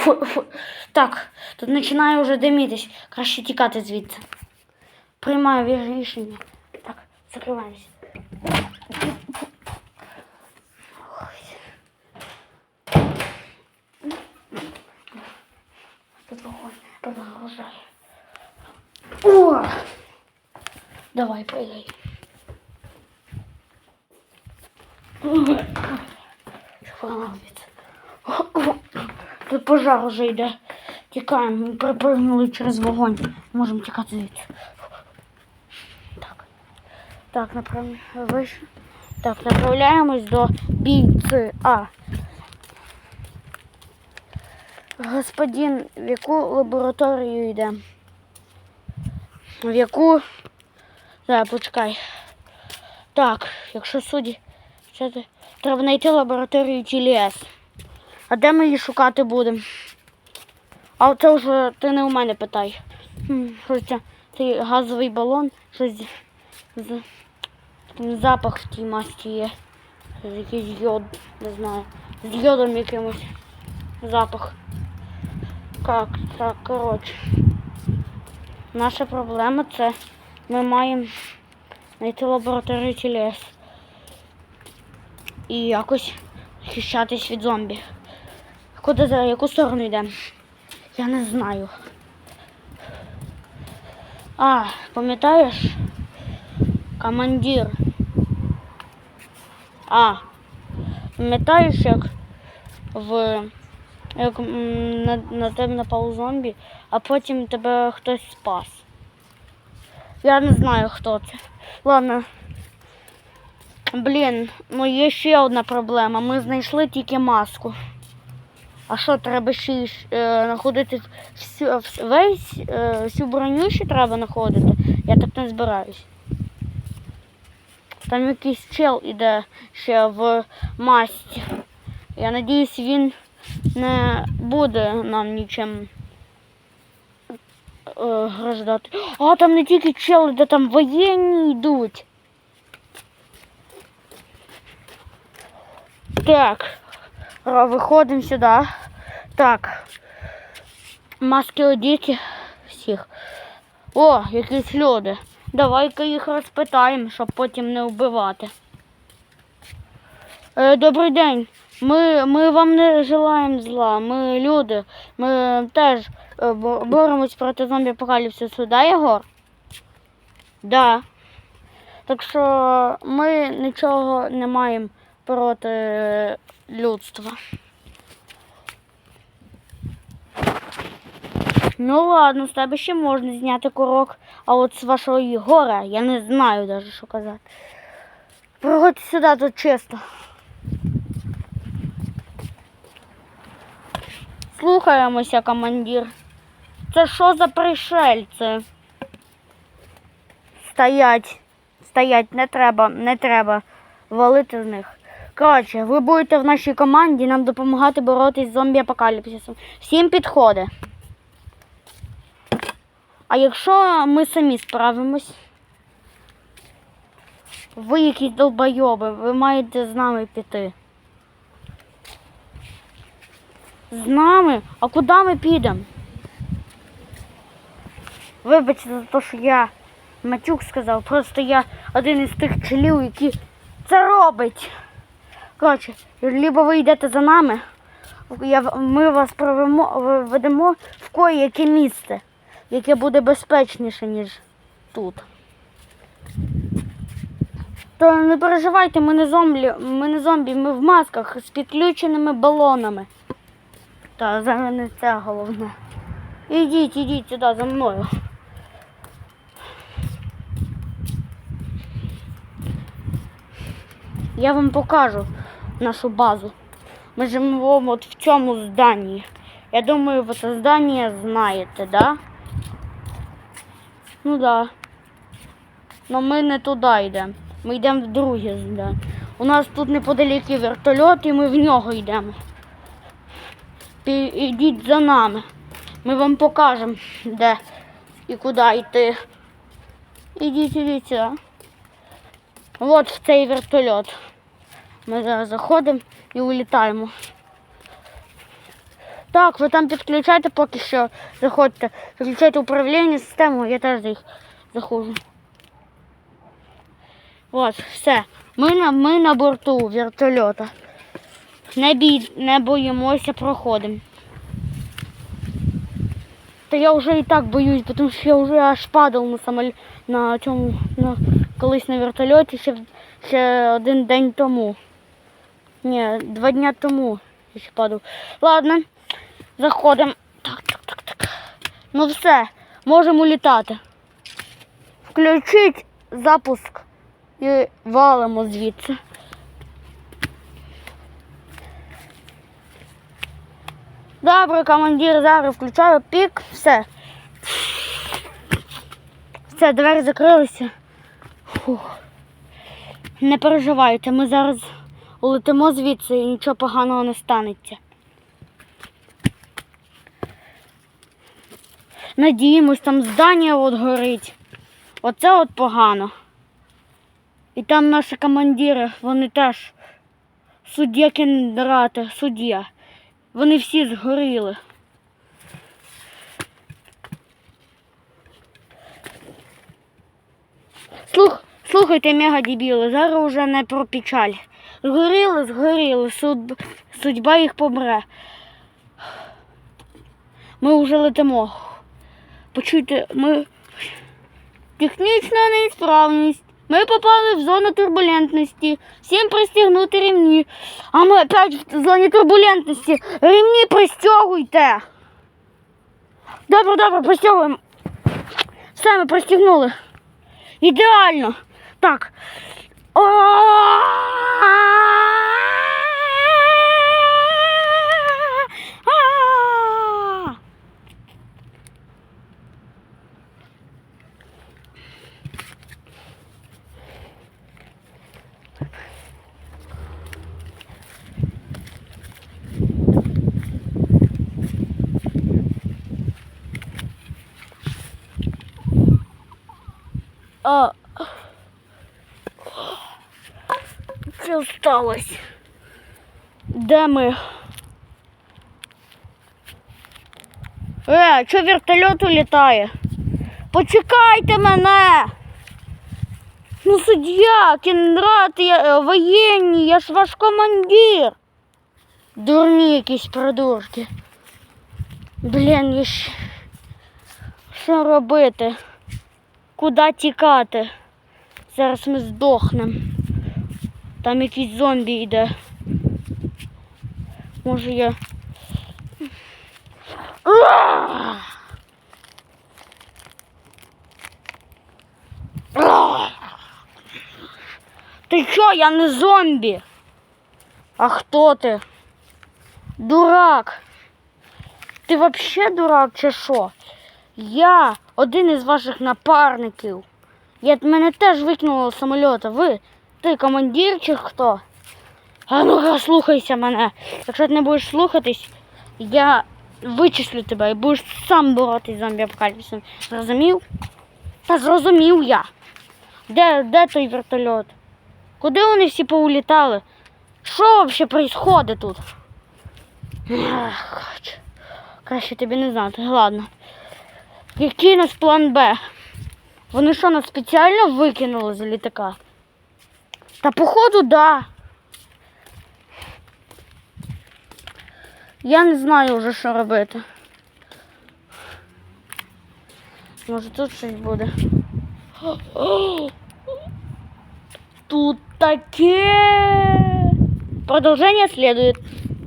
Фу, фу. Так, тут починає вже димітись. Краще тікати звідси. Приймаю рішення. Так, закриваємось. Тут вогонь продовжує. О! Давай, прыгай. Хвалиться. Тут пожар уже йде. Тікаємо, ми припрыгнули через вогонь. Можемо тікати звідси. Так. Так, направ... вище. Так, направляємось до бійци А. Господин, в яку лабораторію йде? В яку. Зараз, почекай. Так, якщо судді. Треба знайти лабораторію TLS. А де ми її шукати будемо? А це вже ти не у мене питай. Щось це цей газовий балон, щось з, запах в тій масті є. Якийсь йод, не знаю. З йодом якимось запах. Так, так, коротше. Наша проблема це ми маємо знайти лабораторію TLS. І якось захищатись від зомбі. Куди за яку сторону йдемо? Я не знаю. А, пам'ятаєш? Командир. А. Пам'ятаєш, як в як на, на тебе напав зомбі, а потім тебе хтось спас. Я не знаю, хто це. Ладно. Блін, ну є ще одна проблема. Ми знайшли тільки маску. А що, треба ще й, е, знаходити всю, вс- весь, е, всю броню ще треба знаходити? Я так не збираюсь. Там якийсь чел іде ще в масті. Я надіюсь, він не буде нам нічим е, граждати. А, там не тільки чел іде, там воєнні йдуть. Так, Ра, Виходимо сюди. Так. Маски одіті всіх. О, якісь люди. Давай-ка їх розпитаємо, щоб потім не вбивати. Е, добрий день. Ми, ми вам не желаємо зла. Ми люди. Ми теж е, боремось проти зомбі апокаліпсису. Да, Єгор? Да. Так що ми нічого не маємо проти людства. Ну ладно, з тебе ще можна зняти курок, а от з вашого Єгора я не знаю навіть, що казати. Проходьте сюди, тут чисто. Слухаємося, командир. Це що за пришельці? Стоять. Стоять, не треба, не треба валити з них. Коротше, ви будете в нашій команді нам допомагати боротись з зомбі-апокаліпсисом. Всім підходить. А якщо ми самі справимось, ви якісь долбойоби, ви маєте з нами піти. З нами? А куди ми підемо? Вибачте за те, що я матюк сказав, просто я один із тих челів, які це робить. Коротше, либо ви йдете за нами, я, ми вас провемо, в- кое-яке місце, яке буде безпечніше, ніж тут. То не переживайте, ми не зомбі, ми не зомбі, ми в масках з підключеними балонами. Та зараз не це головне. Ідіть, ідіть сюди за мною. Я вам покажу нашу базу. Ми живемо от в цьому зданні. Я думаю, ви це здання знаєте, да? Ну да. Но ми не туди йдемо. Ми йдемо в друге здання. У нас тут неподалік є вертольот, і ми в нього йдемо. Ідіть за нами. Ми вам покажемо, де і куди йти. Ідіть, ідіть сюди. В цей вертольот. Ми зараз заходимо і улітаємо. Так, ви там підключайте поки що. Заходьте. Підключайте управління системою, я теж їх заходжу. От, все. Ми на, ми на борту вертольота. Не, бій, не боїмося, проходимо. Та я вже і так боюсь, тому що я вже аж падав на самолі... на цьому на... колись на вертольоті ще, ще один день тому. Ні, два дня тому ще падав. Ладно, заходимо. Так, так, так, так. Ну все, можемо літати. Включіть запуск і валимо звідси. Добре, командир, зараз включаю пік, все. Все, двері закрилися. Фух. Не переживайте, ми зараз улетимо звідси і нічого поганого не станеться. Надіємось, там здання от горить. Оце от погано. І там наші командири, вони теж суддя кіндрати, суддя. Вони всі згоріли. Слух, слухайте, мегадебіли, зараз уже не про печаль. Згоріли, згоріли, суд, судьба їх помре. Ми вже летимо. Почуйте, ми. Технічна неісправність. Ми попали в зону турбулентності. Всім пристігнути ремні. А ми опять в зоні турбулентності. Ремні пристягуйте. Добре, добре, пристягуємо. Все, ми пристігнули. Ідеально. Так. А! А. Що сталося? Де ми? Е, що вертольот улітає? Почекайте мене! Ну, суддя, кінрат, я, е, воєнні, я ж ваш командир. Дурні якісь придурки. Блін, я ж... що робити? Куди тікати? Зараз ми здохнемо. Там якийсь зомбі йде. Може я. Ти що, я не зомбі? А хто ти? Дурак. Ти взагалі дурак чи що? Я один із ваших напарників. Я мене теж викинуло з самольота. Ви, ти командир чи хто? А ну слухайся мене. Якщо ти не будеш слухатись, я вичислю тебе і будеш сам боротись з зомбі апокаліпсисом. Зрозумів? Та зрозумів я. Де, де той вертольот? Куди вони всі поулітали? Що взагалі відбувається тут? Краще тобі не знати. Ладно. Який у нас план Б? Вони що, нас спеціально викинули з літака? Та походу, да. Я не знаю вже, що робити. Може тут щось буде. Тут таке. Продовження слідує.